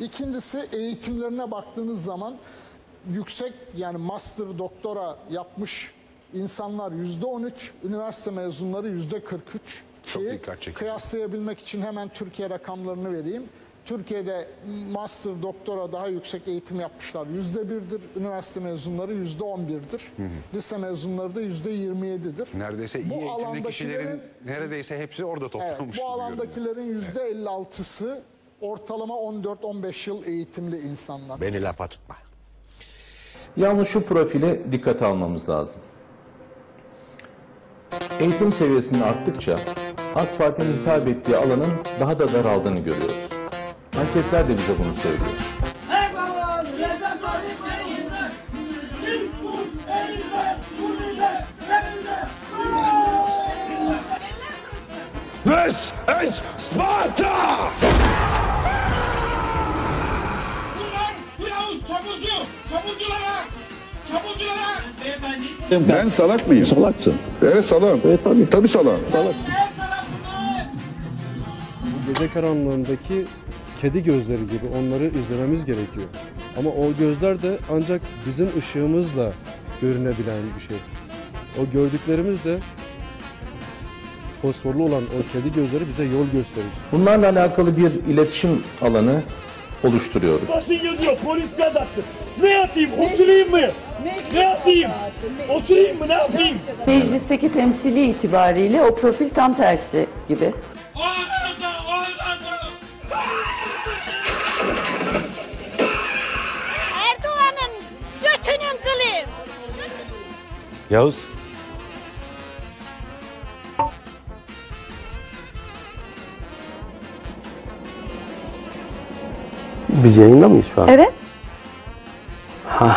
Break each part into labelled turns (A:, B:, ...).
A: İkincisi eğitimlerine baktığınız zaman yüksek yani master doktora yapmış insanlar yüzde 13, üniversite mezunları yüzde 43
B: Çok
A: ki kıyaslayabilmek için hemen Türkiye rakamlarını vereyim. Türkiye'de master doktora daha yüksek eğitim yapmışlar yüzde birdir, üniversite mezunları yüzde on birdir, lise mezunları da yüzde yirmi yedidir.
B: Neredeyse iyi eğitimli kişilerin neredeyse hepsi orada
A: Evet,
B: toplanmış.
A: bu
B: gibi görünüyor.
A: alandakilerin yüzde 56'sı ortalama 14-15 yıl eğitimli insanlar.
C: Beni lafa tutma.
D: Yalnız şu profile dikkat almamız lazım. Eğitim seviyesinin arttıkça AK Parti'nin hitap ettiği alanın daha da daraldığını görüyoruz. Anketler de bize bunu söylüyor.
B: This is Sparta!
E: Ben salak mıyım? Salaksın. Evet salağım. Evet tabii. Tabii salağım. Salak.
F: gece karanlığındaki kedi gözleri gibi onları izlememiz gerekiyor. Ama o gözler de ancak bizim ışığımızla görünebilen bir şey. O gördüklerimiz de fosforlu olan o kedi gözleri bize yol gösterici.
D: Bunlarla alakalı bir iletişim alanı oluşturuyoruz.
G: Basın yazıyor polis kazattı. Ne yapayım osurayım mı? Ne yapayım? Osurayım mı ne yapayım?
H: Meclisteki temsili itibariyle o profil tam tersi gibi.
I: Erdoğan'ın götünün kılı!
C: Yavuz.
J: Biz yayında mıyız şu an?
H: Evet.
J: Ha.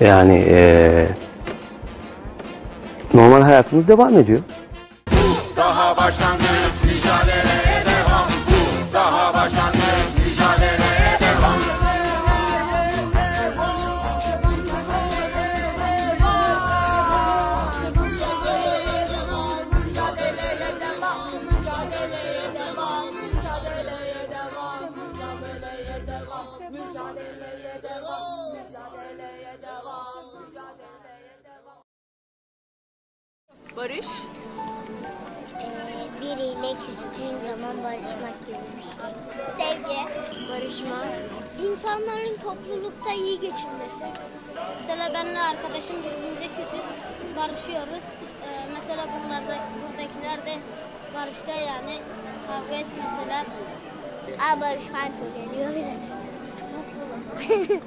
J: Yani eee, normal hayatımız devam ediyor.
C: Daha başlangıç
I: Barış.
K: Ee, biriyle küstüğün zaman barışmak gibi bir şey. Sevgi, barışma. İnsanların toplulukta iyi geçinmesi. Mesela benle arkadaşım birbirimize küsüz, barışıyoruz. Ee, mesela bunlar da, buradakiler de barışsa yani kavga etmeseler. Aa barışman çok geliyor bile. 꾸꾸.